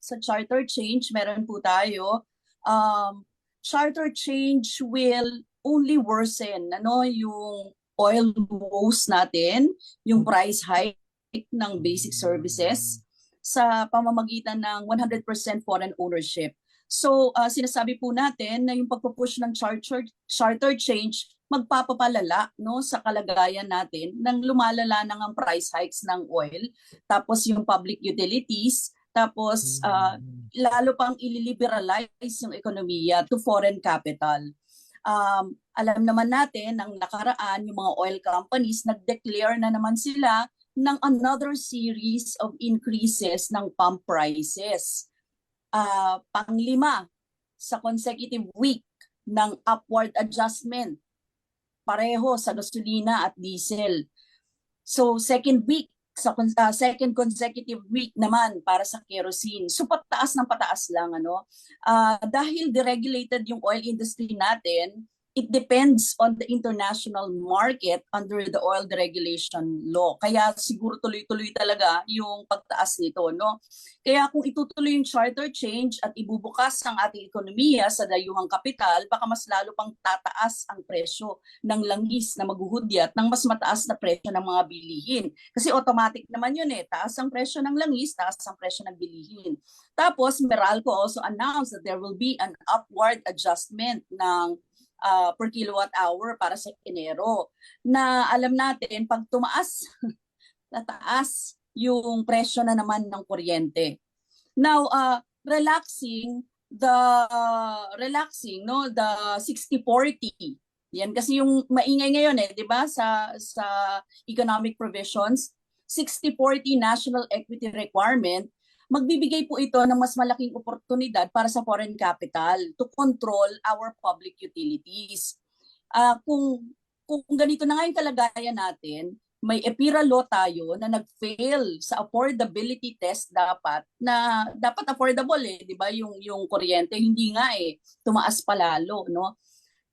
sa charter change, meron po tayo, um, charter change will only worsen ano, yung oil woes natin, yung price hike ng basic services sa pamamagitan ng 100% foreign ownership. So, uh, sinasabi po natin na yung pagpupush ng charter, charter change magpapapalala no sa kalagayan natin nang lumalala na ang price hikes ng oil tapos yung public utilities tapos uh, lalo pang ililiberalize yung ekonomiya to foreign capital. Um, alam naman natin ng nakaraan yung mga oil companies nag-declare na naman sila ng another series of increases ng pump prices. Uh, panglima sa consecutive week ng upward adjustment pareho sa gasolina at diesel. So second week sa uh, second consecutive week naman para sa kerosene. So pataas ng pataas lang ano. Uh, dahil deregulated yung oil industry natin, it depends on the international market under the oil deregulation law. Kaya siguro tuloy-tuloy talaga yung pagtaas nito, no? Kaya kung itutuloy yung charter change at ibubukas ang ating ekonomiya sa dayuhang kapital, baka mas lalo pang tataas ang presyo ng langis na maghuhudyat ng mas mataas na presyo ng mga bilihin. Kasi automatic naman yun eh, taas ang presyo ng langis, taas ang presyo ng bilihin. Tapos Meralco also announced that there will be an upward adjustment ng uh, per kilowatt hour para sa Enero. Na alam natin pag tumaas tataas yung presyo na naman ng kuryente. Now, uh, relaxing the uh, relaxing no the 60-40 yan kasi yung maingay ngayon eh 'di ba sa sa economic provisions. 60-40 national equity requirement magbibigay po ito ng mas malaking oportunidad para sa foreign capital to control our public utilities. Uh, kung, kung ganito na nga yung kalagayan natin, may EPIRA law tayo na nag-fail sa affordability test dapat na dapat affordable eh, 'di ba? Yung yung kuryente hindi nga eh, tumaas pa lalo, no?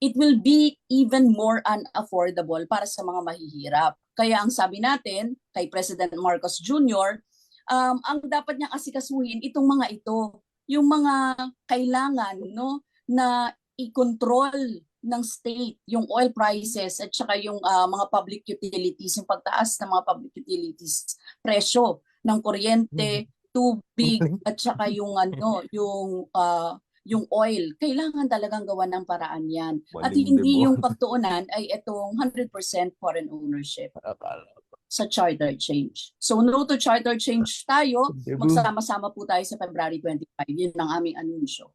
It will be even more unaffordable para sa mga mahihirap. Kaya ang sabi natin kay President Marcos Jr., um, ang dapat niyang asikasuhin itong mga ito, yung mga kailangan no na i-control ng state yung oil prices at saka yung uh, mga public utilities, yung pagtaas ng mga public utilities presyo ng kuryente, mm-hmm. tubig at saka yung ano, yung uh, yung oil, kailangan talagang gawa ng paraan yan. At hindi yung pagtuunan ay itong 100% foreign ownership sa charter change. So no to charter change tayo, magsama-sama po tayo sa February 25. Yun ang aming anunsyo.